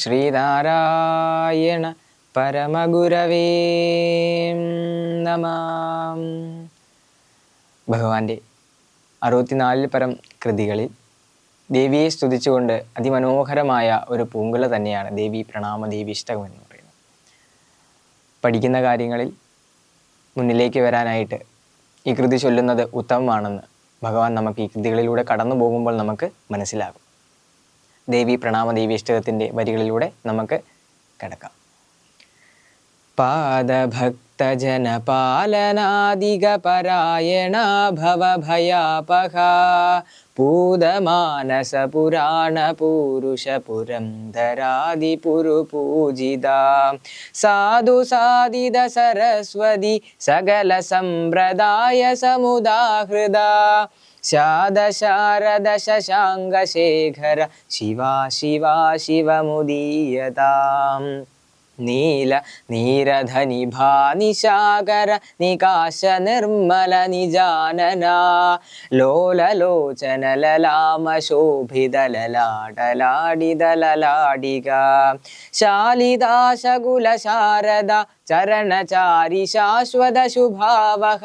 ശ്രീനാരായണ പരമഗുരവേ നമാം. ഭഗവാന്റെ അറുപത്തിനാലിൽ പരം കൃതികളിൽ ദേവിയെ സ്തുതിച്ചുകൊണ്ട് അതിമനോഹരമായ ഒരു പൂങ്കുല തന്നെയാണ് ദേവി പ്രണാമ ദേവീഷ്ടകം എന്ന് പറയുന്നത്. പഠിക്കുന്ന കാര്യങ്ങളിൽ മുന്നിലേക്ക് വരാനായിട്ട് ഈ കൃതി ചൊല്ലുന്നത് ഉത്തമമാണെന്ന് ഭഗവാൻ നമുക്ക് ഈ കൃതികളിലൂടെ കടന്നു പോകുമ്പോൾ നമുക്ക് മനസ്സിലാകും. ദേവി പ്രണാമ ദേവീഷ്ടകത്തിന്റെ വരികളിലൂടെ നമുക്ക് കിടക്കാം. पादभक्तजनपालनादिगपरायणा भवभयापह पूदमानसपुराणपूरुषपुरन्दरादिपुरुपूजिता। साधु सादिद सरस्वती सकलसम्प्रदाय समुदाहृदा शादशारदशशाङ्गशेखर शिवा शिवा शिवमुदीयताम्। ശിവാ ശിവമുദീയതാം നീല നീരധനിഭാനിശാകര നികാശ നിർമ്മല നിജാനന ലോലലോചന ലലാമ ശോഭിത ലലാടലാടിത ലലാടിക ശാലിദാശകുല ശാരദ ചരണചാരി ശാശ്വത ശുഭാവഹ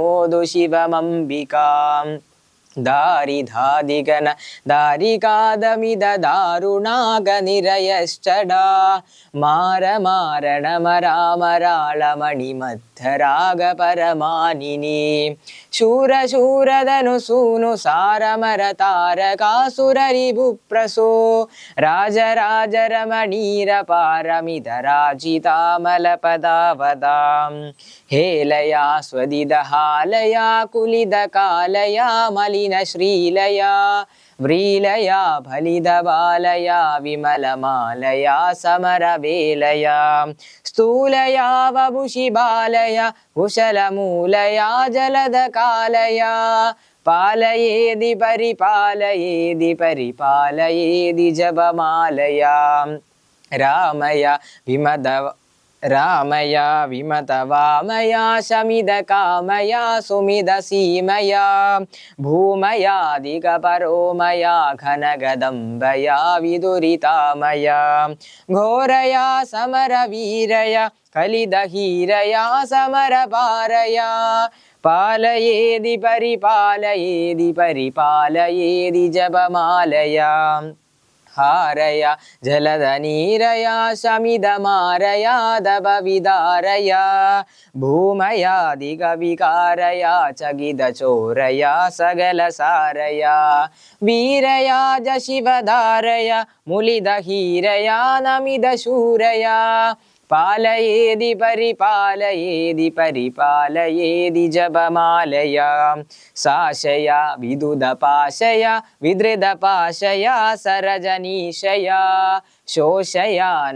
വിശുംബി दारिधादिगण दारिकादमिददारुणागनिरयश्चडा। मार मारणमरामराळमणिमध्य राजराजरमणीरपारमिदराजितामलपदावदां हेलया स्वदिदहालया कुलिदकालया मलि ീന ശ്രീലയാ വ്രീലയാ ഫലിതബാലയാ വിമലമാലയാ സമരവേലയാ. സ്ഥൂലയാ വപുഷിബാലയ കുശലമൂലയാ ജലദകാലയാ പാലയേതി പരിപാലയേതി പരിപാലയേതി ജപമാലയാ. രാമയ വിമത രാമയാ വിമത വാമയാ ശമിത കാമയാ സുമിത സീമയാ ഭൂമയാ ദിഗപരോമയാ ഘനഗദംബയാ വിദുരിതാമയാ ഘോരയാ സമരവീരയ കലിതഹീരയാ സമരപാരയാ പാലയേതി പരിപാലയേതി പരിപാലയേതി ജപമാലയാ ഹാരയ ജലധനീരയ ശമിതമാരയാദവിതാരയ ഭൂമയാദികവികാരയ ചകിതചോരയ സകലസാരയ വീരയാജ ശിവധാരയ മുലിതഹീരയ നമിതശൂരയ പാലയേതി പരിപാലയേതി പരിപാലയേതി ജപമാലയ. സാശയ വിദുത പാശയ വിദ്രുത പാശയ സരജനീശയ.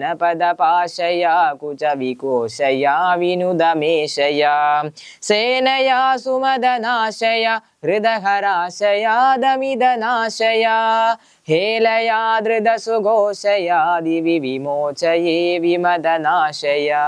नपदपाशया कुचविकोशया विनुदमेशया सेनया सुमदनाशया हृदहराशया दमिदनाशया हेलया धृदसुघोषया दिवि विमोचये विमदनाशया